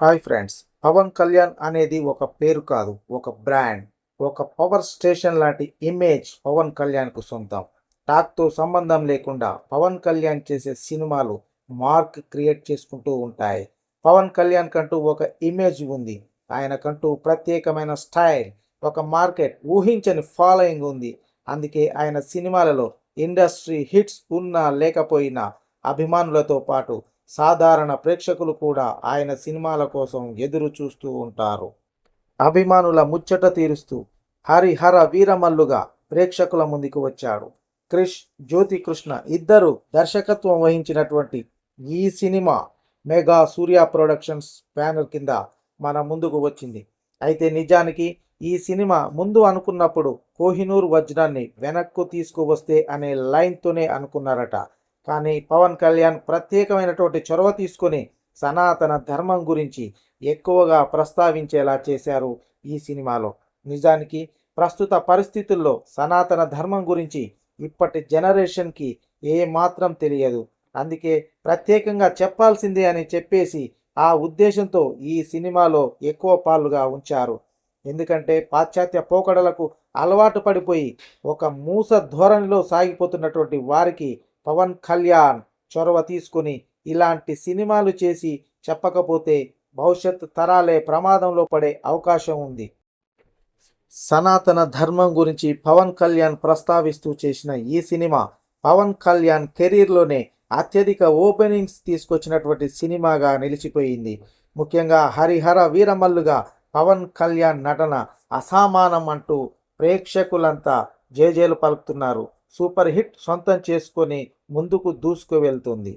Hi friends Pawan Kalyan అనేది ఒక పేరు కాదు ఒక బ్రాండ్ ఒక పవర్ స్టేషన్ లాంటి ఇమేజ్ పవన్ కళ్యాణ్కు సొంతం. టాక్తో సంబంధం లేకుండా పవన్ కళ్యాణ్ చేసే సినిమాలు మార్క్ క్రియేట్ చేసుకుంటూ ఉంటాయి. పవన్ కళ్యాణ్ కంటూ ఒక ఇమేజ్ ఉంది. ఆయనకంటూ ప్రత్యేకమైన స్టైల్ ఒక మార్కెట్ ఊహించని ఫాలోయింగ్ ఉంది. అందుకే ఆయన సినిమాలలో ఇండస్ట్రీ హిట్స్ ఉన్నా లేకపోయినా అభిమానులతో పాటు సాధారణ ప్రేక్షకులు కూడా ఆయన సినిమాల కోసం ఎదురు చూస్తూ ఉంటారు. అభిమానుల ముచ్చట తీరుస్తూ హరిహర వీరమల్లుగా ప్రేక్షకుల ముందుకు వచ్చాడు. క్రిష్ జ్యోతి కృష్ణ ఇద్దరు దర్శకత్వం వహించినటువంటి ఈ cinema mega Surya productions banner కింద మన ముందుకు వచ్చింది. అయితే నిజానికి ఈ సినిమా ముందు అనుకున్నప్పుడు కోహినూర్ వజ్రాన్ని వెనక్కు తీసుకువస్తే అనే లైన్తోనే అనుకున్నారట. కానీ పవన్ కళ్యాణ్ ప్రత్యేకమైనటువంటి చొరవ తీసుకొని సనాతన ధర్మం గురించి ఎక్కువగా ప్రస్తావించేలా చేశారు ఈ సినిమాలో. నిజానికి ప్రస్తుత పరిస్థితుల్లో సనాతన ధర్మం గురించి ఇప్పటి జనరేషన్కి ఏ మాత్రం తెలియదు. అందుకే ప్రత్యేకంగా చెప్పాల్సిందే అని చెప్పేసి ఆ ఉద్దేశంతో ఈ సినిమాలో ఎక్కువ పాలుగా ఉంచారు. ఎందుకంటే పాశ్చాత్య పోకడలకు అలవాటు పడిపోయి ఒక మూస ధోరణిలో సాగిపోతున్నటువంటి వారికి పవన్ కళ్యాణ్ చొరవ తీసుకొని ఇలాంటి సినిమాలు చేసి చెప్పకపోతే భవిష్యత్ తరాలే ప్రమాదంలో పడే అవకాశం ఉంది. సనాతన ధర్మం గురించి పవన్ కళ్యాణ్ ప్రస్తావిస్తూ చేసిన ఈ సినిమా పవన్ కళ్యాణ్ కెరీర్లోనే అత్యధిక ఓపెనింగ్స్ తీసుకొచ్చినటువంటి సినిమాగా నిలిచిపోయింది. ముఖ్యంగా హరిహర వీరమల్లుగా పవన్ కళ్యాణ్ నటన అసామానం అంటూ ప్రేక్షకులంతా జేజేలు పలుకుతున్నారు. సూపర్ హిట్ సొంతం చేసుకొని ముందుకు దూసుకు వెళ్తుంది